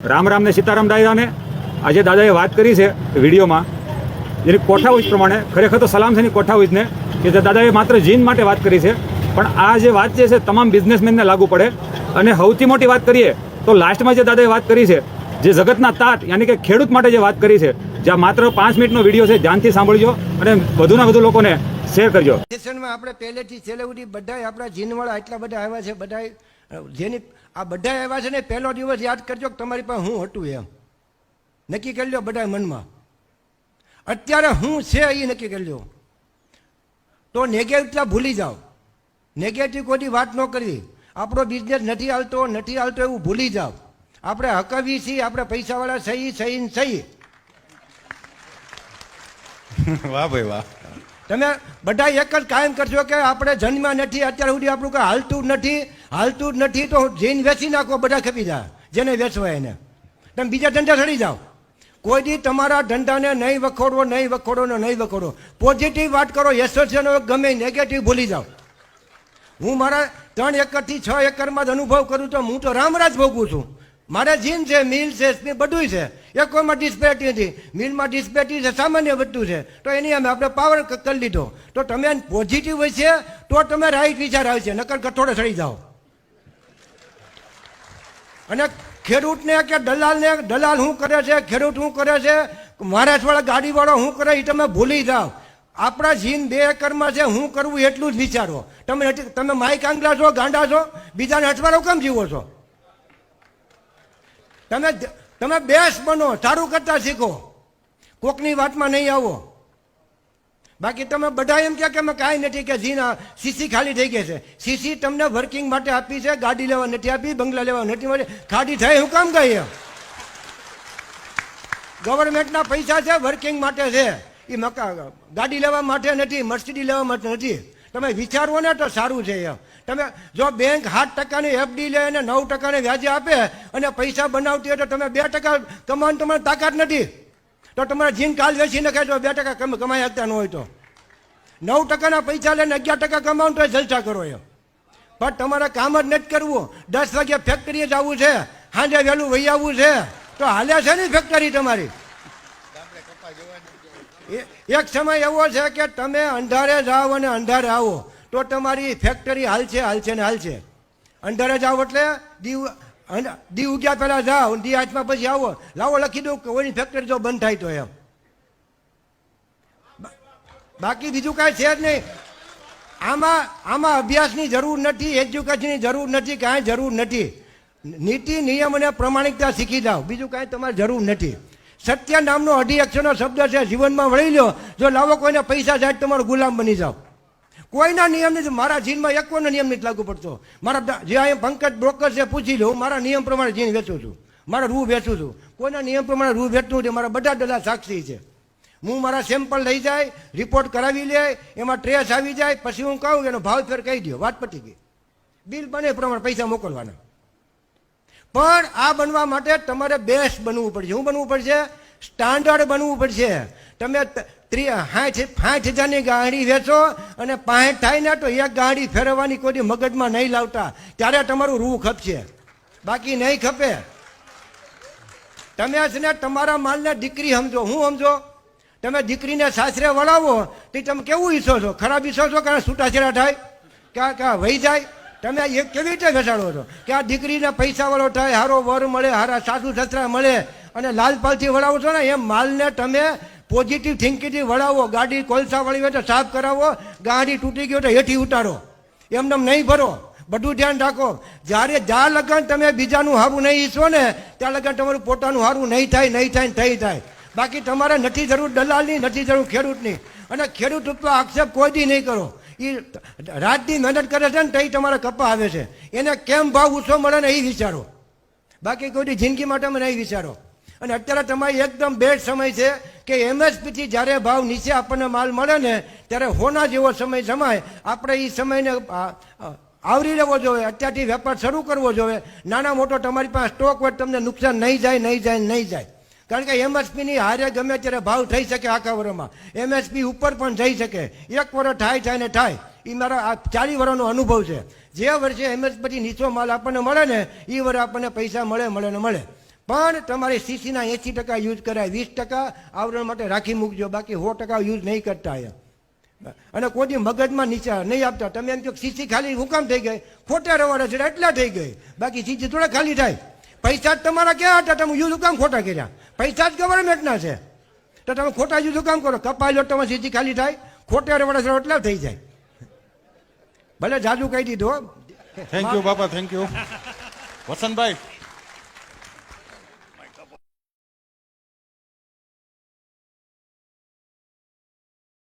રામ રામને સીતારામ દાદાને આજે દાદાએ વાત કરી છે વિડીયોમાં. એની કોઠાવીજ પ્રમાણે ખરેખર તો સલામ છે કોઠાઉસને કે જે દાદાએ માત્ર જીન માટે વાત કરી છે પણ આ જે વાત છે તમામ બિઝનેસમેનને લાગુ પડે. અને સૌથી મોટી વાત કરીએ તો લાસ્ટમાં જે દાદાએ વાત કરી છે જે જગતના તાત યાની કે ખેડૂત માટે જે વાત કરી છે જ્યાં માત્ર પાંચ મિનિટનો વીડિયો છે ધ્યાનથી સાંભળજો અને વધુના વધુ લોકોને શેર કરજો. આપણે પહેલેથી છેલ્લે સુધી બધાય આપણા જીનવાળા એટલા બધા આવ્યા છે બધાય અ, જેની આ બધા એવા છે ને પહેલો દિવસ યાદ કરજો કે તમારી પાસે હું હતું એમ. નક્કી કરી લો બધા મનમાં. અત્યારે હું છે એ નક્કી કરી લો તો નેગેટિવ ભૂલી જાઓ. નેગેટિવ કોઈ વાત ન કરવી. આપણો બિઝનેસ નથી હાલતો નથી હાલતો એવું ભૂલી જાઓ. આપણે હકવી છીએ આપણે પૈસાવાળા સહી સહી ને સહી. વાહ ભાઈ વાહ. તમે બધા એક જ કાયમ કરશો કે આપણે જન્મ્યા નથી અત્યાર સુધી આપણું કાંઈ હાલતું નથી. હાલતું જ નથી તો જઈને વેચી નાખો બધા ખપી જાય જેને વેચવા એને. તમે બીજા ધંધા ચડી જાઓ. કોઈ દી તમારા ધંધાને નહીં વખોડો નહીં વખોડો ને નહીં વખોડો પોઝિટિવ વાત કરો એસોસિએશન ગમે નેગેટિવ ભૂલી જાઓ. હું મારા ત્રણ એકરથી છ એકરમાં જ અનુભવ કરું તો હું તો રામરાજ ભોગવું છું. મારે જીન છે, મિલ છે બધું છે. એ કોઈમાં ડિસ્પેટી નથી. મિલમાં ડિસ્પેટી છે, સામાન્ય બધું છે. તો એની અમે આપણે પાવર કરી લીધો. તો તમે પોઝિટિવ હોય છે, તો તમે રાઈટ વિચાર આવશે નકર કઠોળે ચડી જાઓ. અને ખેડૂતને કે દલાલને, દલાલ શું કરે છે, ખેડૂત શું કરે છે મહારાષ્ટ્રવાળા ગાડીવાળો શું કરે એ તમે ભૂલી જાઓ. આપણા જીન બે એકરમાં છે, હું કરવું એટલું જ વિચારો. તમે તમે માઇક આંગલા છો, ગાંડા છો, બીજાને અઠવાડિયું કેમ જીવો છો? તમે તમે બેસ બનો, સારું કરતા શીખો. કોકની વાતમાં નહીં આવો. બાકી તમે બધા એમ કહે કે અમે કાંઈ નથી કે જીના સીસી ખાલી થઈ ગઈ છે. સીસી તમને વર્કિંગ માટે આપી છે, ગાડી લેવા નથી આપી, બંગલા લેવા નથી મળી. ખાડી થાય હું કામ કહીએ ગવર્મેન્ટના પૈસા છે વર્કિંગ માટે છે. એ મકા, ગાડી લેવા માટે નથી મર્સિડી લેવા માટે નથી. તમે વિચારવો ને તો સારું છે એમ. તમે જો બેંક સાત ટકાની એફડી લે અને નવ ટકાની વ્યાજે આપે અને પૈસા બનાવતી હોય તો તમે બે ટકા કમાવાની તમારી તાકાત નથી. તો તમારા જીન કાલ વેચી નાખે તો બે ટકા કમ- કમાઈ શકતા ન હોય તો. નવ ટકાના પૈસા લઈને અગિયાર ટકા કમાવું તો જલસા કરો એમ. પણ તમારે કામ જ નથી કરવું. દસ વાગે ફેક્ટરીએ જવું છે. સાંજે વહેલું વહી આવવું છે. તો હાલે છે ને ફેક્ટરી તમારી? એક સમય એવો છે કે તમે અંધારે જાઓ અને અંધારે આવો. તો તમારી ફેક્ટરી હાલશે હાલશે ને હાલશે. અંધારે જાઓ એટલે દીવ અંધ- દી ઉગ્યા પહેલાં જાઓ દી હાથમાં પછી આવો. લાવો લખી દઉં કે ઓની ફેક્ટરી જો બંધ થાય તો એમ. બાકી બીજું કાંઈ છે જ નહીં. આમાં આમાં અભ્યાસની જરૂર નથી એજ્યુકેશનની જરૂર નથી, કાંઈ જરૂર નથી. નીતિ, નિયમ અને પ્રમાણિકતા શીખી જાઓ. બીજું કાંઈ તમારે જરૂર નથી. સત્ય નામનો અઢી અક્ષરનો શબ્દ છે, જીવનમાં વળી લો જો લાવો કોઈને પૈસા જાય તમારો ગુલામ બની જાઓ. કોઈના નિયમ નથી. મારા જીનમાં એક કોઈનો નિયમ નથી લાગુ પડતો. મારા જે અહીંયા પંકજ બ્રોકર છે પૂછી લો મારા નિયમ પ્રમાણે જીન વેચું છું. મારા રૂ વેચું છું. કોઈના નિયમ પ્રમાણે રૂ વેચતું છે મારા બધા દલા સાક્ષી છે. હું મારા સેમ્પલ લઈ જાય, રિપોર્ટ કરાવી લે, એમાં ટ્રેસ આવી જાય, પછી હું કહું, એનો ભાવ ફેર કહી દો વાત પતી ગઈ. બિલ બને પ્રમાણે પૈસા મોકલવાના. પણ આ બનવા માટે તમારે બેસ્ટ બનવું પડશે. શું બનવું પડશે? સ્ટાન્ડર્ડ બનવું પડશે. તમે સાઠ હજારની ગાડી વેચો અને પાંઠ થાય ને તો એક ગાડી ફેરવવાની કોઈ મગજમાં નહીં લાવતા. ત્યારે તમારું રૂ ખપશે. બાકી નહીં ખપે. તમે છે ને તમારા માલને દીકરી સમજો. હું સમજો? તમે દીકરીને સાસરે વળાવો, તો તમે કેવું ઈચ્છો છો? ખરાબ ઈચ્છો છો કારણ છૂટાછેડા થાય? ક્યાં ક્યાં વહી જાય? તમે એ કેવી રીતે બેસાડો છો? કે આ દીકરીને પૈસાવાળો થાય સારો વર મળે સારા સાસુ સસરા મળે અને લાલપાલથી વળાવો છો ને, એમ માલને તમે પોઝિટિવ થિંકિંગથી વળાવો, ગાડી કોલસા વળી હોય તો સાફ કરાવો, ગાડી તૂટી ગઈ હોય તો હેઠી ઉતારો. એમને નહીં ભરો. બધું ધ્યાન રાખો. જ્યારે જ્યાં લગન તમે બીજાનું હારું નહીં ઈચ્છો ને, ત્યાં લગન તમારું પોતાનું હારું નહીં થાય નહીં થાય થઈ થાય બાકી તમારે નથી જરૂર દલાલની, નથી જરૂર ખેડૂતની. અને ખેડૂત ઉપર આક્ષેપ કોઈ દી નહીં કરો. એ રાતની મહેનત કરે છે ને તઈ તમારા કપા આવે છે. એને કેમ ભાવ ઓછો મળે ને એ વિચારો. બાકી કોઈ જિંદગી માટે મને એ વિચારો. અને અત્યારે તમારી એકદમ બેડ સમય છે. કે એમએસપીથી જ્યારે ભાવ નીચે આપણને માલ મળે ને, ત્યારે હોના જેવો સમય જમાય. આપણે એ સમયને આવરી લેવો જોઈએ, અત્યારથી વેપાર શરૂ કરવો જોઈએ. નાના મોટો તમારી પાસે સ્ટોક હોય તમને નુકસાન નહીં જાય નહીં જાય નહીં જાય. કારણ કે એમએસપીની હારે ગમે ત્યારે ભાવ થઈ શકે આખા વર્ષમાં એમએસપી ઉપર પણ જઈ શકે. એક વર્ષ થાય થાય ને થાય. એ મારા આ ચાલી વર્ષનો અનુભવ છે. જે વર્ષે એમએસપી નીચો માલ આપણને મળે ને એ વર્ષે આપણને પૈસા મળે મળે ને મળે. પણ તમારે સીસીના એંસી ટકા યુઝ કરાય વીસ ટકા આવરણ માટે રાખી મૂકજો બાકી સો ટકા યુઝ નહીં કરતા અહીંયા. અને કોઈ મગજમાં નીચે નહીં આપતા. તમે એમ કહો સીસી ખાલી હુકામ થઈ ગઈ ખોટા રવાડા છે એટલા થઈ ગઈ. બાકી સીસી થોડા ખાલી થાય. પૈસા જ તમારા ક્યાં હતા? તમે યુઝ હુકામ ખોટા કર્યા. પૈસા જ ગવર્મેન્ટના છે. તો તમે ખોટા યુઝ હુકામ કરો. કપાઈ લો તમે સીસી ખાલી થાય ખોટા રવાડા છે એટલા થઈ જાય. ભલે જાદુ કહી દીધો થેન્ક યુ બાપા થેન્ક યુ વસંતભાઈ